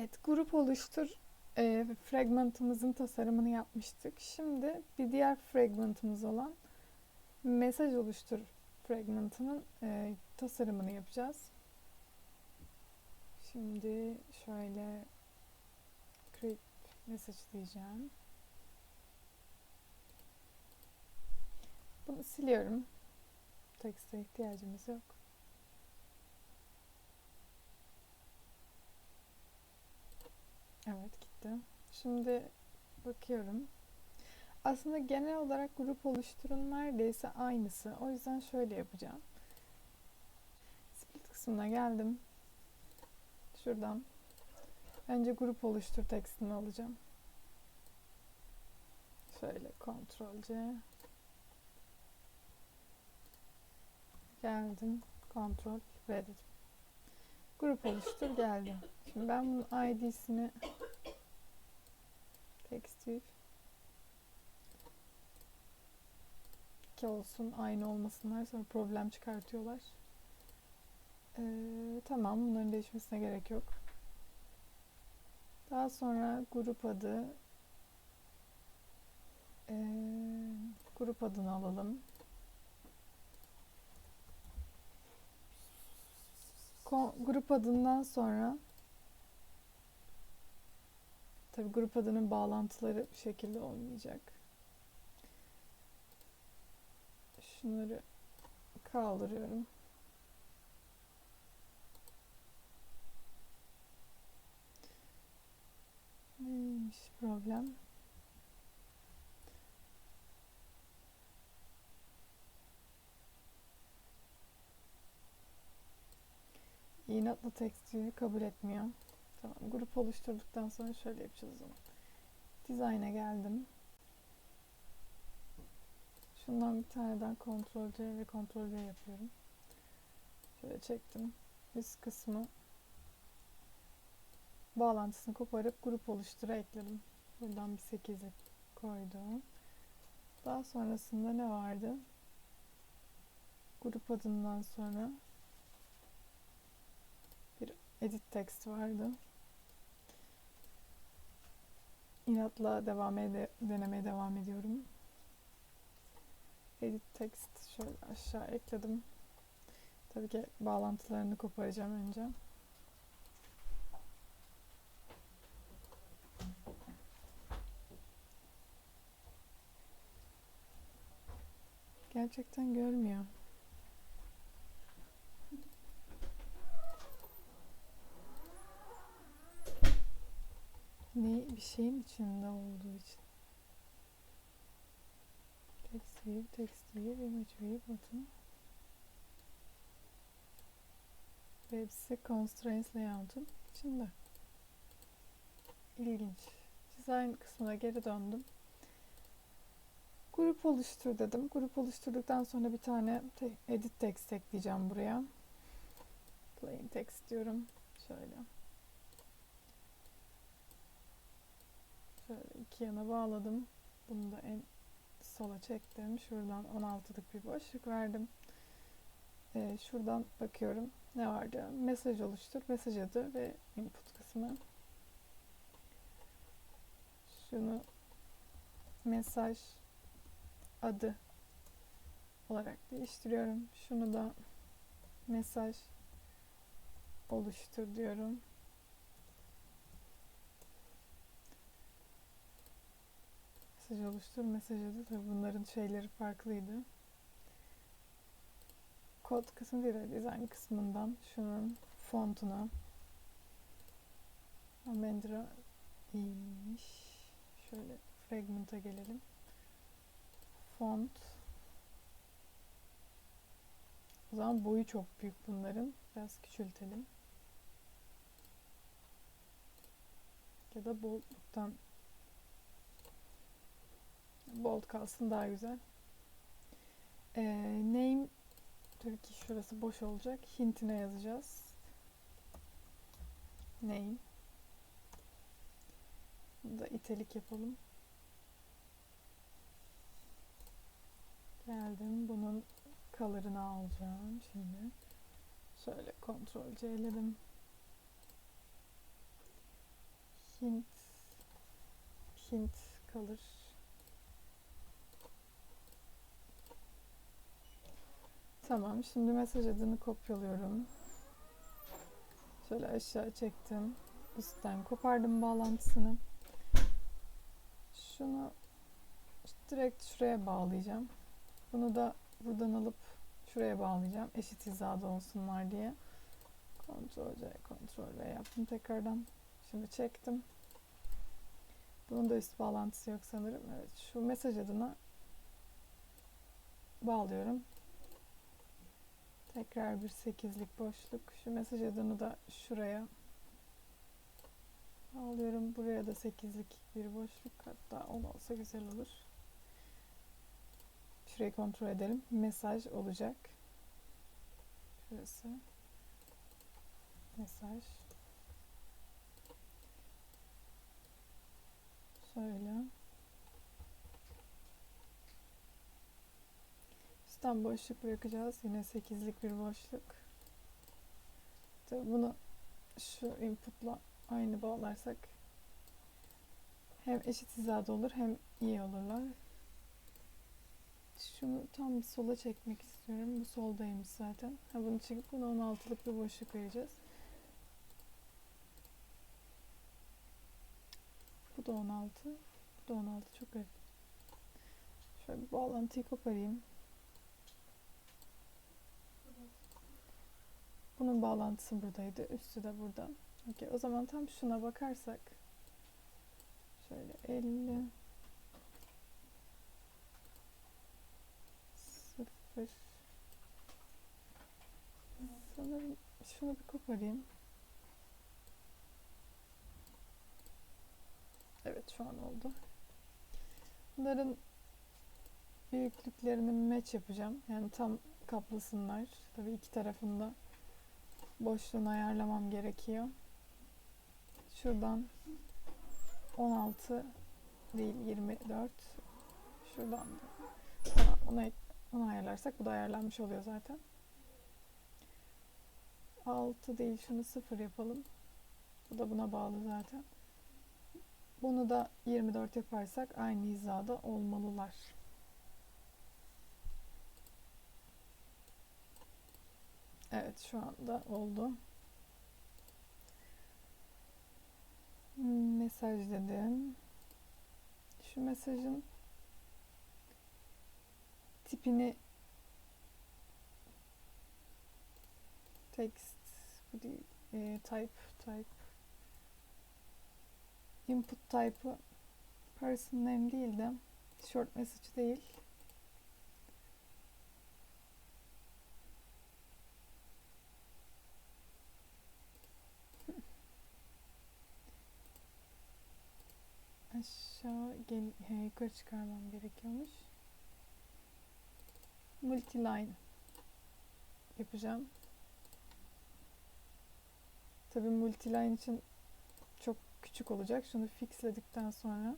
Evet, grup oluştur e, fragmentımızın tasarımını yapmıştık. Şimdi bir diğer fragmentımız olan mesaj oluştur fragmentının e, tasarımını yapacağız. Şimdi şöyle create message diyeceğim. Bunu siliyorum. Tekste ihtiyacımız yok. Evet gitti. Şimdi bakıyorum. Aslında genel olarak grup oluşturun neredeyse aynısı. O yüzden şöyle yapacağım. Split kısmına geldim. Şuradan. Önce grup oluştur tekstini alacağım. Şöyle Ctrl C. Geldim. Ctrl V dedim. Grup oluştur geldi. Şimdi ben bunun ID'sini tekstil ki olsun aynı olmasınlar sonra problem çıkartıyorlar. Ee, tamam bunların değişmesine gerek yok. Daha sonra grup adı ee, grup adını alalım. Grup adından sonra tabi grup adının bağlantıları bir şekilde olmayacak. Şunları kaldırıyorum. Neymiş problem? İnatla tekstili kabul etmiyor. Tamam. Grup oluşturduktan sonra şöyle yapacağız o zaman. Geldim. Şundan bir tane daha Ctrl C ve Ctrl V yapıyorum. Şöyle çektim. Üst kısmı bağlantısını koparıp grup oluştura ekledim. Buradan bir 8'e koydum. Daha sonrasında ne vardı? Grup adından sonra edit text vardı. İnatla devam ede denemeye devam ediyorum. Edit text şöyle aşağı ekledim. Tabii ki bağlantılarını koparacağım önce. Gerçekten görmüyor. Ne bir şeyin içinde olduğu için. Text view, text view, image view, button. Ve hepsi constraints layout'un içinde. İlginç. Design kısmına geri döndüm. Grup oluştur dedim. Grup oluşturduktan sonra bir tane te edit text ekleyeceğim buraya. Plain text diyorum. Şöyle. Şöyle iki yana bağladım. Bunu da en sola çektim. Şuradan 16'lık bir boşluk verdim. Ee, şuradan bakıyorum. Ne vardı? Mesaj oluştur. Mesaj adı ve input kısmı. Şunu mesaj adı olarak değiştiriyorum. Şunu da mesaj oluştur diyorum. Mesaj oluştur, mesaj adı. Tabii bunların şeyleri farklıydı. Kod kısmı değil, design kısmından şunun fontuna Amendra iyiymiş. Şöyle fragment'a gelelim. Font o zaman boyu çok büyük bunların. Biraz küçültelim. Ya da boldluktan bold kalsın daha güzel. Ee, name tabii ki şurası boş olacak. Hintine yazacağız. Name. Bunu da itelik yapalım. Geldim. Bunun color'ını alacağım şimdi. Şöyle kontrol C'ledim. hint hint kalır. Tamam. Şimdi mesaj adını kopyalıyorum. Şöyle aşağı çektim. Üstten kopardım bağlantısını. Şunu direkt şuraya bağlayacağım. Bunu da buradan alıp şuraya bağlayacağım. Eşit hizada olsunlar diye. Ctrl C, Ctrl V yaptım tekrardan. Şimdi çektim. Bunun da üst bağlantısı yok sanırım. Evet, şu mesaj adına bağlıyorum. Tekrar bir sekizlik boşluk. Şu mesaj adını da şuraya bağlıyorum. Buraya da sekizlik bir boşluk. Hatta 10 olsa güzel olur. Şurayı kontrol edelim. Mesaj olacak. Şurası. Mesaj. Şöyle. Üstten boşluk bırakacağız. Yine 8'lik bir boşluk. Tabii bunu şu inputla aynı bağlarsak hem eşit hizada olur hem iyi olurlar. Şunu tam sola çekmek istiyorum. Bu soldaymış zaten. Ha bunu çekip buna 16'lık bir boşluk vereceğiz. Bu da 16. Bu da 16. Çok garip. Şöyle bir bağlantıyı koparayım. Bunun bağlantısı buradaydı. Üstü de burada. Okey. O zaman tam şuna bakarsak şöyle 50 0 Sanırım şunu bir koparayım. Evet şu an oldu. Bunların büyüklüklerini match yapacağım. Yani tam kaplasınlar. Tabii iki tarafında boşluğunu ayarlamam gerekiyor. Şuradan 16 değil 24 şuradan ona, ona, onu ayarlarsak bu da ayarlanmış oluyor zaten. 6 değil şunu 0 yapalım. Bu da buna bağlı zaten. Bunu da 24 yaparsak aynı hizada olmalılar. Evet şu anda oldu. Mesaj dedim. Şu mesajın tipini text bu değil e, type type input type'ı person name değil de short message değil aşağı yukarı çıkarmam gerekiyormuş. Multiline yapacağım. Tabii multiline için çok küçük olacak. Şunu fixledikten sonra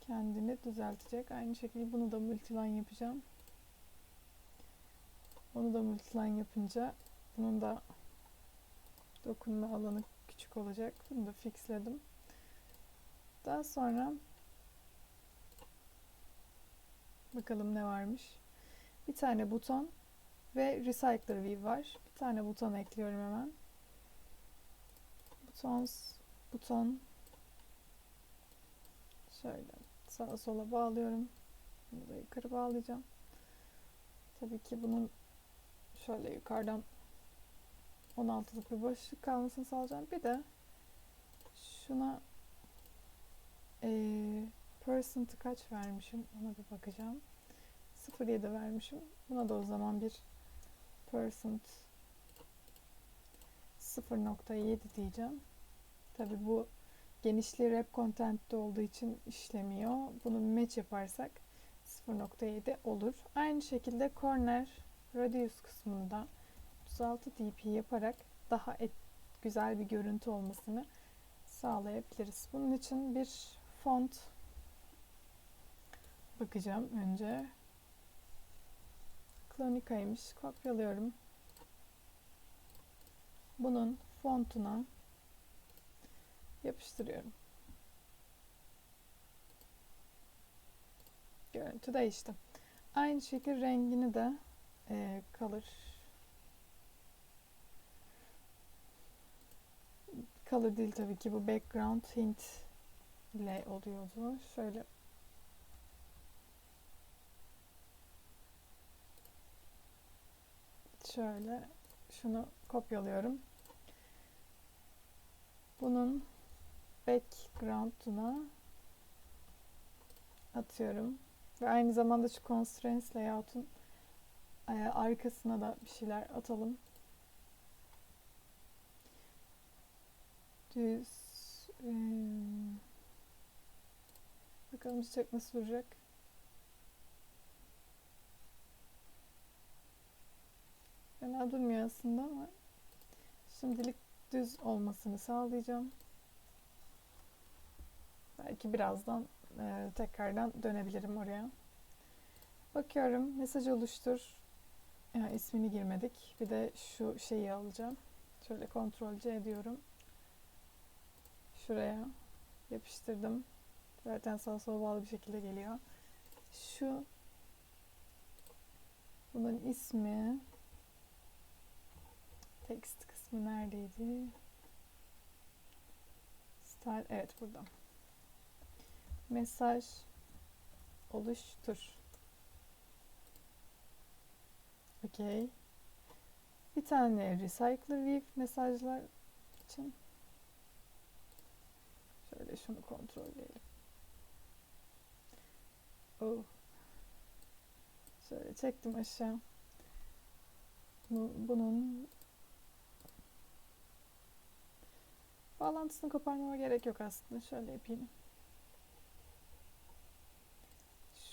kendini düzeltecek. Aynı şekilde bunu da multiline yapacağım. Onu da multiline yapınca bunun da dokunma alanı küçük olacak. Bunu da fixledim. Daha sonra bakalım ne varmış. Bir tane buton ve Recycler View var. Bir tane buton ekliyorum hemen. Butons, buton şöyle sağa sola bağlıyorum. Bunu da yukarı bağlayacağım. Tabii ki bunun şöyle yukarıdan 16'lık bir boşluk kalmasını sağlayacağım. Bir de şuna e, percent'ı kaç vermişim ona bir bakacağım. 0.7 vermişim. Buna da o zaman bir percent 0.7 diyeceğim. Tabi bu genişliği wrap content'te olduğu için işlemiyor. Bunu match yaparsak 0.7 olur. Aynı şekilde corner radius kısmında 36 dp yaparak daha et, güzel bir görüntü olmasını sağlayabiliriz. Bunun için bir font bakacağım önce. Klonika'ymış. Kopyalıyorum. Bunun fontuna Yapıştırıyorum. Görüntü değişti. Aynı şekilde rengini de e, color color değil tabii ki bu background hint ile oluyordu. Şöyle şöyle şunu kopyalıyorum. Bunun background'una atıyorum. Ve aynı zamanda şu constraints layout'un e, arkasına da bir şeyler atalım. Düz e, bakalım çiçek nasıl duracak. Fena durmuyor aslında ama şimdilik düz olmasını sağlayacağım. Belki birazdan e, tekrardan dönebilirim oraya. Bakıyorum mesaj oluştur. Yani ismini girmedik. Bir de şu şeyi alacağım. Şöyle kontrol ediyorum. Şuraya yapıştırdım. Zaten sağa sola bağlı bir şekilde geliyor. Şu bunun ismi text kısmı neredeydi? Style evet burada. Mesaj oluştur. Okey. Bir tane recycle view mesajlar için şöyle şunu kontrol edelim. Oh. Şöyle çektim aşağı. Bu, bunun bağlantısını koparmama gerek yok aslında. Şöyle yapayım.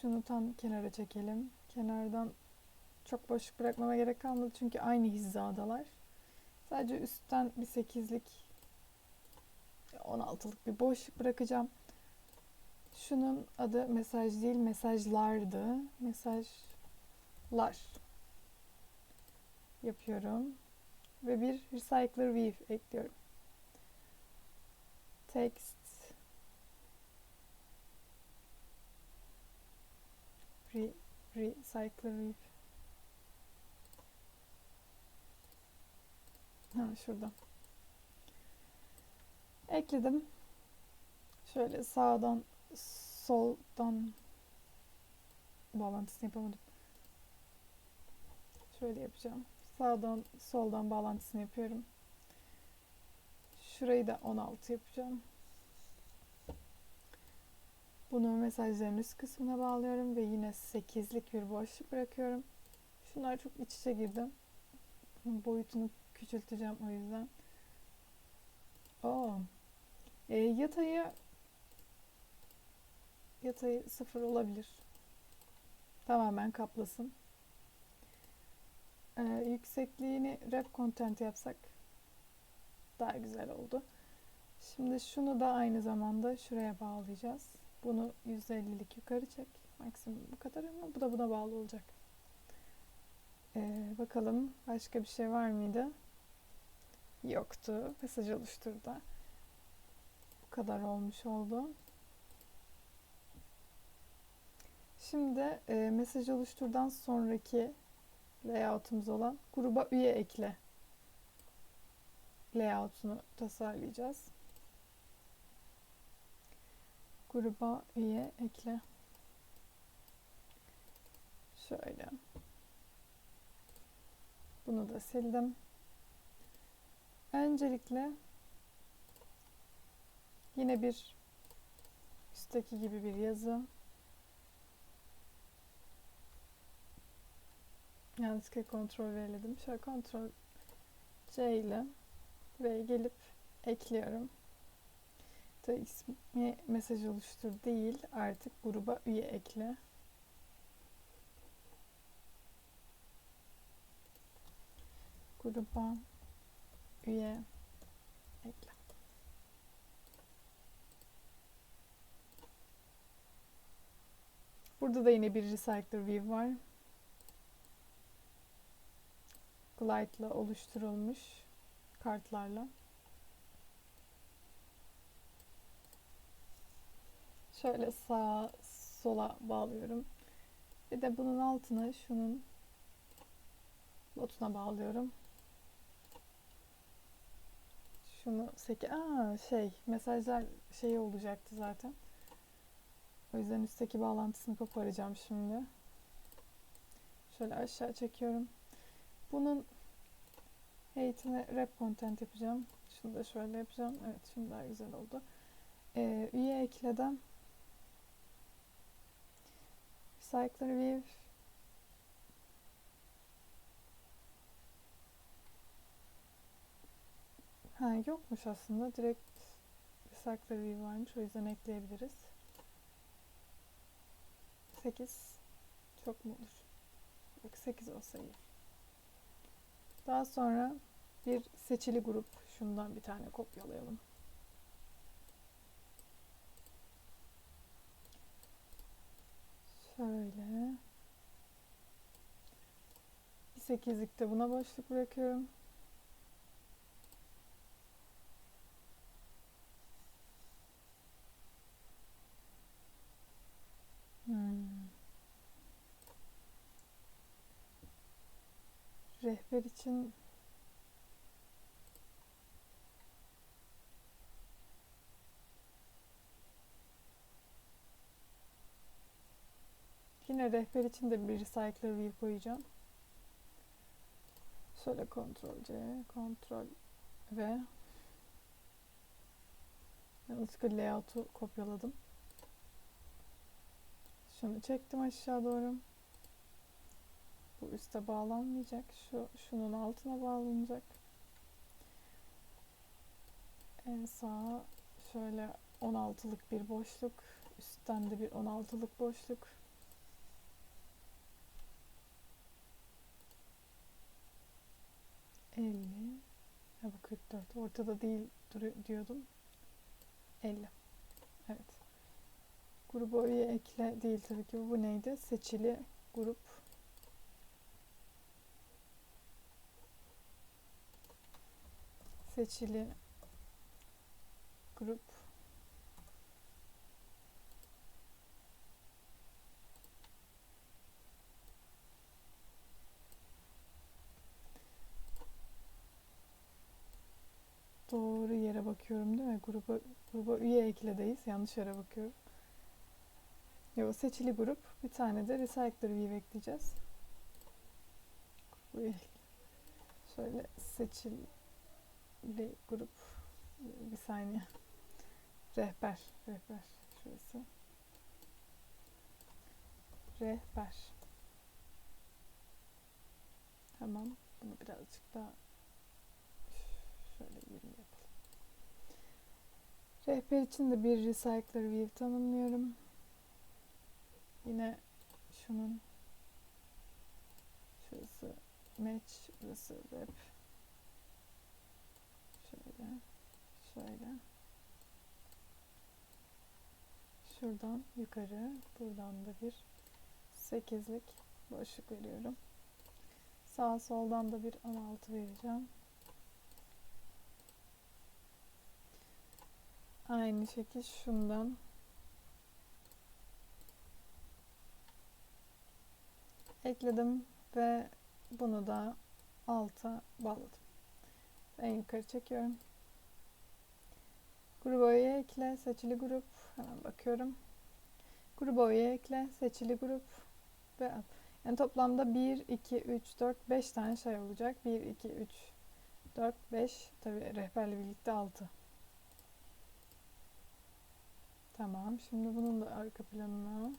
Şunu tam kenara çekelim. Kenardan çok boşluk bırakmama gerek kalmadı çünkü aynı hizadalar. Sadece üstten bir 8'lik 16'lık bir boşluk bırakacağım. Şunun adı mesaj değil mesajlardı. Mesajlar yapıyorum. Ve bir recycler weave ekliyorum. Text re, recycler weave Ha şurada. Ekledim. Şöyle sağdan soldan bağlantısını yapamadım. Şöyle yapacağım. Sağdan soldan bağlantısını yapıyorum. Şurayı da 16 yapacağım. Bunu mesajların üst kısmına bağlıyorum ve yine 8'lik bir boşluk bırakıyorum. Şunlar çok iç içe girdi. Boyutunu küçülteceğim o yüzden. Oo. E, yatayı yatayı sıfır olabilir. Tamamen kaplasın. E, yüksekliğini wrap content yapsak daha güzel oldu. Şimdi şunu da aynı zamanda şuraya bağlayacağız. Bunu 150'lik yukarı çek. Maksimum bu kadar ama bu da buna bağlı olacak. Ee, bakalım başka bir şey var mıydı? Yoktu. Mesaj oluşturdu. Bu kadar olmuş oldu. Şimdi e, mesaj oluşturdan sonraki layout'umuz olan gruba üye ekle layout'unu tasarlayacağız. Gruba üye ekle. Şöyle. Bunu da sildim. Öncelikle yine bir üstteki gibi bir yazı. Yanlışlıkla kontrol verelim. Şöyle kontrol C ile buraya gelip ekliyorum. Tabii ismi mesaj oluştur değil artık gruba üye ekle. Gruba üye ekle. Burada da yine bir recycler view var. Glide ile oluşturulmuş kartlarla. Şöyle sağa sola bağlıyorum. Bir de bunun altına şunun botuna bağlıyorum. Şunu seki Aa, şey mesajlar şeyi olacaktı zaten. O yüzden üstteki bağlantısını koparacağım şimdi. Şöyle aşağı çekiyorum. Bunun eğitime rap content yapacağım. Şunu da şöyle yapacağım. Evet şimdi daha güzel oldu. Ee, üye ekleden Cycler View Ha yokmuş aslında. Direkt Cycler View varmış. O yüzden ekleyebiliriz. 8 çok mu olur? Yok 8 olsa iyi. Daha sonra bir seçili grup. Şundan bir tane kopyalayalım. Şöyle. Bir sekizlikte buna boşluk bırakıyorum. İçin Yine rehber için de bir recycler view koyacağım. Şöyle Ctrl C, Ctrl V. Yanlışlıkla layout'u kopyaladım. Şunu çektim aşağı doğru. Bu üste bağlanmayacak. Şu şunun altına bağlanacak. En sağa şöyle 16'lık bir boşluk. Üstten de bir 16'lık boşluk. Elli. Ha bu 44. Ortada değil diyordum. 50. Evet. Grubu üye ekle değil tabii ki. Bu neydi? Seçili grup. Seçili grup. Doğru yere bakıyorum değil mi? Gruba, gruba üye ekledeyiz. Yanlış yere bakıyorum. Yo, seçili grup. Bir tane de Recycler View ekleyeceğiz. Grubu Şöyle seçili grup. Bir saniye. Rehber. Rehber. Şurası. Rehber. Tamam. Bunu birazcık daha şöyle 20 yapalım. Rehber için de bir Recycler View tanımlıyorum. Yine şunun şurası match, burası web. Şöyle, şöyle. Şuradan yukarı, buradan da bir 8'lik boşluk veriyorum. Sağ soldan da bir 16 vereceğim. Aynı şekil şundan ekledim ve bunu da alta bağladım. En yukarı çekiyorum. Gruba üye ekle, seçili grup. Hemen bakıyorum. Gruba üye ekle, seçili grup ve yani toplamda 1, 2, 3, 4, 5 tane şey olacak. 1, 2, 3, 4, 5. Tabi rehberle birlikte 6. Tamam. Şimdi bunun da arka planına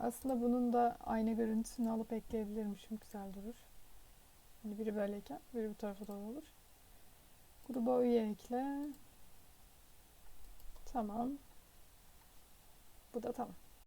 Aslında bunun da aynı görüntüsünü alıp ekleyebilirmişim. Güzel durur. Hani biri böyleyken biri bu tarafa doğru olur. Gruba üye ekle. Tamam. Bu da tamam.